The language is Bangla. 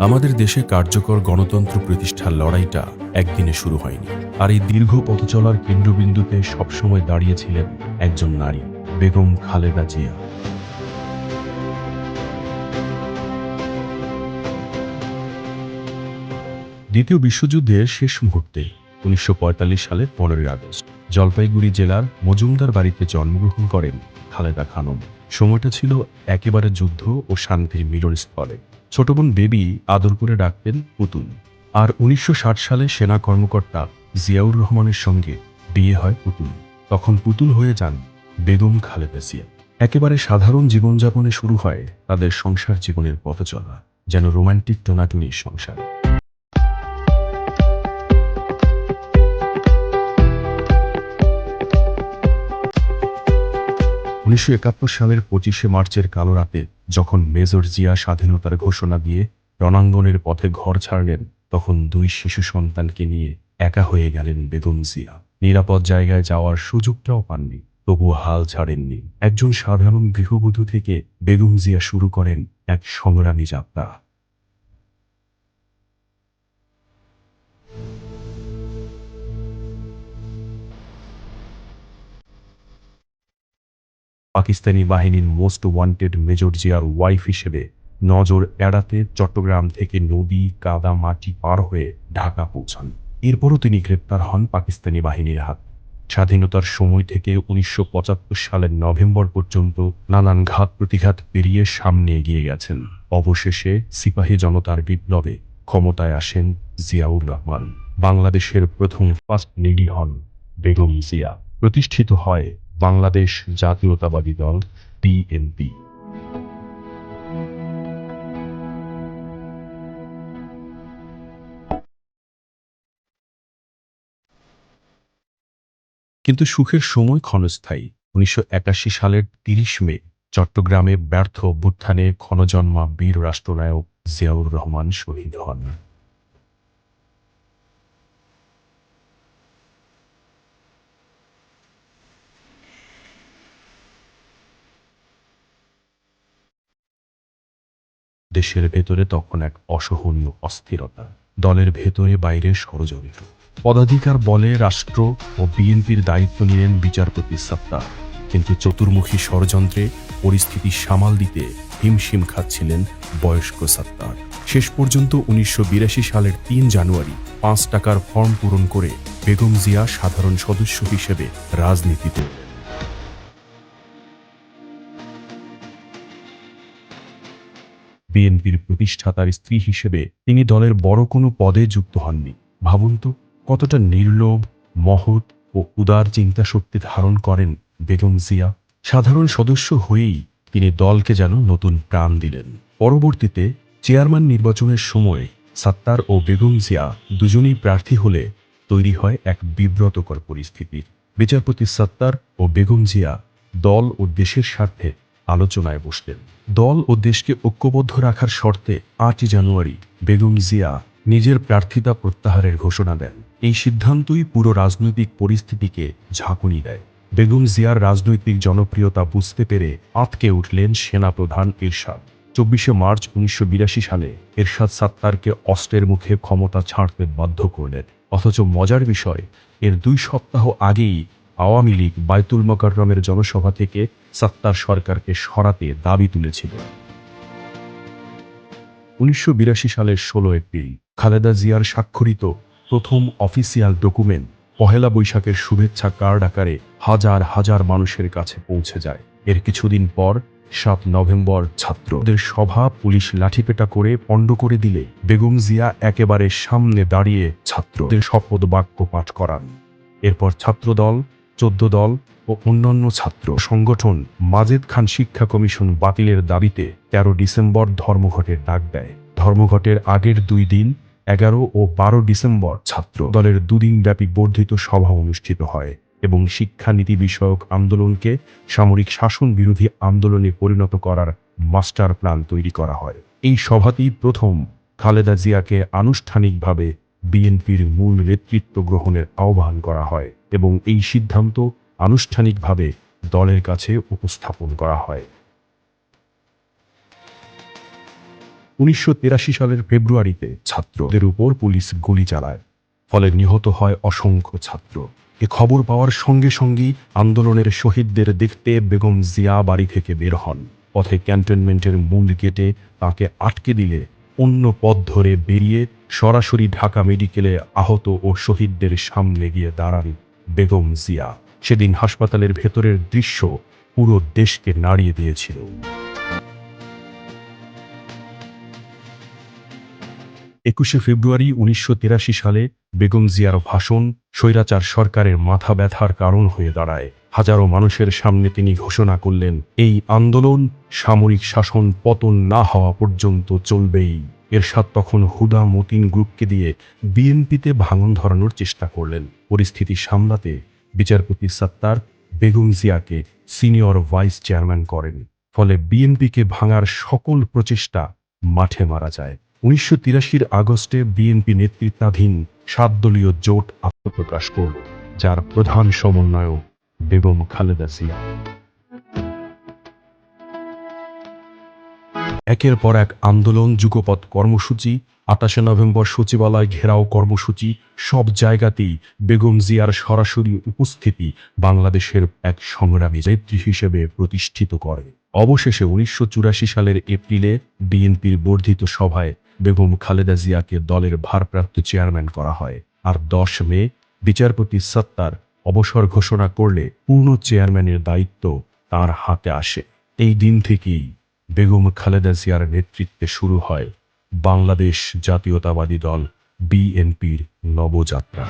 আমাদের দেশে কার্যকর গণতন্ত্র প্রতিষ্ঠার লড়াইটা একদিনে শুরু হয়নি। আর এই দীর্ঘ পথ চলার কেন্দ্রবিন্দুতে সবসময় দাঁড়িয়েছিলেন একজন নারী, বেগম খালেদা জিয়া। দ্বিতীয় বিশ্বযুদ্ধের শেষ মুহূর্তে উনিশশো পঁয়তাল্লিশ সালের পনেরোই আগস্ট জলপাইগুড়ি জেলার মজুমদার বাড়িতে জন্মগ্রহণ করেন খালেদা খানম। সময়টা ছিল একেবারে যুদ্ধ ও শান্তির মিলন মিলনস্থলে। ছোট বোন বেবি আদর করে ডাকতেন পুতুল। আর উনিশশো ষাট সালে সেনা কর্মকর্তা জিয়াউর রহমানের সঙ্গে বিয়ে হয় পুতুল। তখন পুতুল হয়ে যান বেগম খালেদা জিয়া। একেবারে সাধারণ জীবনযাপনে শুরু হয় তাদের সংসার জীবনের পথ চলা, যেন রোমান্টিক টোনাটুনির সংসার। উনিশশো একাত্তর সালের পঁচিশে মার্চের কালো রাতে যখন মেজর জিয়া স্বাধীনতার ঘোষণা দিয়ে রণাঙ্গনের পথে ঘর ছাড়লেন, তখন দুই শিশু সন্তানকে নিয়ে একা হয়ে গেলেন বেগম জিয়া। নিরাপদ জায়গায় যাওয়ার সুযোগটাও পাননি, তবুও হাল ছাড়েননি। একজন সাধারণ গৃহবধূ থেকে বেগম জিয়া শুরু করেন এক সংগ্রামী যাত্রা। পাকিস্তানি বাহিনীর মোস্ট ওয়ান্টেড মেজর জিয়ার ওয়াইফ হিসেবে নজর এড়াতে চট্টগ্রাম থেকে নদী, কাদা, মাটি পার হয়ে ঢাকা পৌঁছান। এরপরও তিনি গ্রেপ্তার হন পাকিস্তানি বাহিনীর হাত। স্বাধীনতার সময় থেকে উনিশশো সালের নভেম্বর পর্যন্ত নানান ঘাত প্রতিঘাত পেরিয়ে সামনে এগিয়ে গেছেন। অবশেষে সিপাহী জনতার বিপ্লবে ক্ষমতায় আসেন জিয়াউর রহমান। বাংলাদেশের প্রথম ফার্স্ট লেডি হন বেগম জিয়া। প্রতিষ্ঠিত হয় বাংলাদেশ জাতীয়তাবাদী দল বিএনপি কিন্তু সুখের সময় ক্ষণস্থায়ী। উনিশশো একাশি সালের তিরিশ মে, চট্টগ্রামে ব্যর্থ অভ্যুত্থানে ক্ষণজন্মা বীর রাষ্ট্রনায়ক জিয়াউর রহমান শহীদ হন। দেশের ভেতরে তখন এক অসহনীয় অস্থিরতা। দলের ভেতরে বাইরে ষড়যন্ত্র। পদাধিকার, বলে রাষ্ট্র ও বিএনপির দায়িত্ব নিলেন বিচারপতি সত্তা কিন্তু চতুর্মুখী ষড়যন্ত্রে পরিস্থিতি সামাল দিতে হিমশিম খাচ্ছিলেন বয়স্ক সত্তার। শেষ পর্যন্ত উনিশশো বিরাশি সালের তিন জানুয়ারি পাঁচ টাকার ফর্ম পূরণ করে বেগম জিয়া সাধারণ সদস্য হিসেবে রাজনীতিতে বিএনপির প্রতিষ্ঠাতার স্ত্রী হিসেবে তিনি দলের বড় কোনো পদে যুক্ত হননি। ভাবুন তো, কতটা নির্লোভ, মহৎ ও উদার চিন্তা শক্তি ধারণ করেন বেগম জিয়া। সাধারণ সদস্য হয়েই তিনি দলকে যেন নতুন প্রাণ দিলেন। পরবর্তীতে চেয়ারম্যান নির্বাচনের সময় সাত্তার ও বেগম জিয়া দুজনেই প্রার্থী হলে তৈরি হয় এক বিব্রতকর পরিস্থিতির। বিচারপতি সত্তার ও বেগম জিয়া দল ও দেশের স্বার্থে আলোচনায় বসলেন। দল ও দেশকে ঐক্যবদ্ধ রাখার শর্তে আটই জানুয়ারি বেগম জিয়া নিজের প্রার্থিতা প্রত্যাহারের ঘোষণা দেন। এই সিদ্ধান্তই পুরো রাজনৈতিক পরিস্থিতিকে ঝাঁকুনি দেয়। বেগম জিয়ার রাজনৈতিক জনপ্রিয়তা বুঝতে পেরে আঁতকে উঠলেন সেনাপ্রধান ইরশাদ চব্বিশে মার্চ উনিশশো বিরাশি সালে এরশাদ সাত্তারকে অস্ত্রের মুখে ক্ষমতা ছাড়তে বাধ্য করলেন। অথচ মজার বিষয়, এর দুই সপ্তাহ আগেই আওয়ামী লীগ বায়তুল মোকাররমের জনসভা থেকে সাত্তার সরকারকে সরাতে দাবি তুলেছিল। উনিশশো সালের ষোলো এপ্রিল খালেদা জিয়ার স্বাক্ষরিত প্রথম অফিসিয়াল ডকুমেন্ট পহেলা বৈশাখের শুভেচ্ছা কার্ড আকারে হাজার হাজার মানুষের কাছে পৌঁছে যায়। এর কিছুদিন পর সাত নভেম্বর ছাত্রদের সভা পুলিশ লাঠিপেটা করে পণ্ড করে দিলে বেগম জিয়া একেবারে সামনে দাঁড়িয়ে ছাত্রদের শপথ বাক্য পাঠ করান। এরপর ছাত্রদল চোদ্দ দল ও অন্যান্য ছাত্র সংগঠন মাজেদ খান শিক্ষা কমিশন বাতিলের দাবিতে তেরো ডিসেম্বর ধর্মঘটের ডাক দেয়। ধর্মঘটের আগের দুই দিন, এগারো ও বারো ডিসেম্বর ছাত্র দলের দুদিন ব্যাপী বর্ধিত সভা অনুষ্ঠিত হয় এবং শিক্ষানীতি বিষয়ক আন্দোলনকে সামরিক শাসন বিরোধী আন্দোলনে পরিণত করার মাস্টার প্ল্যান তৈরি করা হয়। এই সভাতেই প্রথম খালেদা জিয়াকে আনুষ্ঠানিকভাবে বিএনপির মূল নেতৃত্ব গ্রহণের আহ্বান করা হয় এবং এই সিদ্ধান্ত আনুষ্ঠানিকভাবে দলের কাছে উপস্থাপন করা হয়। উনিশশো সালের ফেব্রুয়ারিতে ছাত্রদের উপর পুলিশ গুলি চালায়, ফলে নিহত হয় অসংখ্য ছাত্র। এ খবর পাওয়ার সঙ্গে সঙ্গেই আন্দোলনের শহীদদের দেখতে বেগম জিয়া বাড়ি থেকে বের হন। পথে ক্যান্টনমেন্টের মূল গেটে তাকে আটকে দিলে অন্য পথ ধরে বেরিয়ে সরাসরি ঢাকা মেডিকেলে আহত ও শহীদদের সামনে গিয়ে দাঁড়ান বেগম জিয়া। সেদিন হাসপাতালের ভেতরের দৃশ্য পুরো দেশকে নাড়িয়ে দিয়েছিল। একুশে ফেব্রুয়ারি উনিশশো তিরাশি সালে বেগম জিয়ার ভাষণ স্বৈরাচার সরকারের মাথা ব্যথার কারণ হয়ে দাঁড়ায়। হাজারো মানুষের সামনে তিনি ঘোষণা করলেন, এই আন্দোলন সামরিক শাসন পতন না হওয়া পর্যন্ত চলবেই। এরশাদ তখন হুদা মতিন গ্রুপকে দিয়ে বিএনপিতে ভাঙন ধরানোর চেষ্টা করলেন। পরিস্থিতি সামলাতে বিচারপতি সত্তার বেগম জিয়াকে সিনিয়র ভাইস চেয়ারম্যান করেন। ফলে বিএনপিকে ভাঙার সকল প্রচেষ্টা মাঠে মারা যায়। উনিশশো তিরাশির আগস্টে বিএনপি নেতৃত্বাধীন সাত দলীয় জোট আত্মপ্রকাশ করল, যার প্রধান সমন্বয়ক বেগম খালেদা জিয়া। একের পর এক আন্দোলন যুগপথ কর্মসূচি আটাশে নভেম্বর সচিবালয় ঘেরাও কর্মসূচি, সব জায়গাতেই বেগম জিয়ার সরাসরি উপস্থিতি বাংলাদেশের এক সংগ্রামী নেত্রী হিসেবে প্রতিষ্ঠিত করে। অবশেষে উনিশশো চুরাশি সালের এপ্রিলে বিএনপির বর্ধিত সভায় বেগম খালেদা জিয়াকে দলের ভারপ্রাপ্ত চেয়ারম্যান করা হয়। আর দশ মে বিচারপতি সত্তার অবসর ঘোষণা করলে পূর্ণ চেয়ারম্যানের দায়িত্ব তার হাতে আসে। এই দিন থেকেই বেগম খালেদা জিয়ার নেতৃত্বে শুরু হয় বাংলাদেশ জাতীয়তাবাদী দল বিএনপির নবযাত্রা।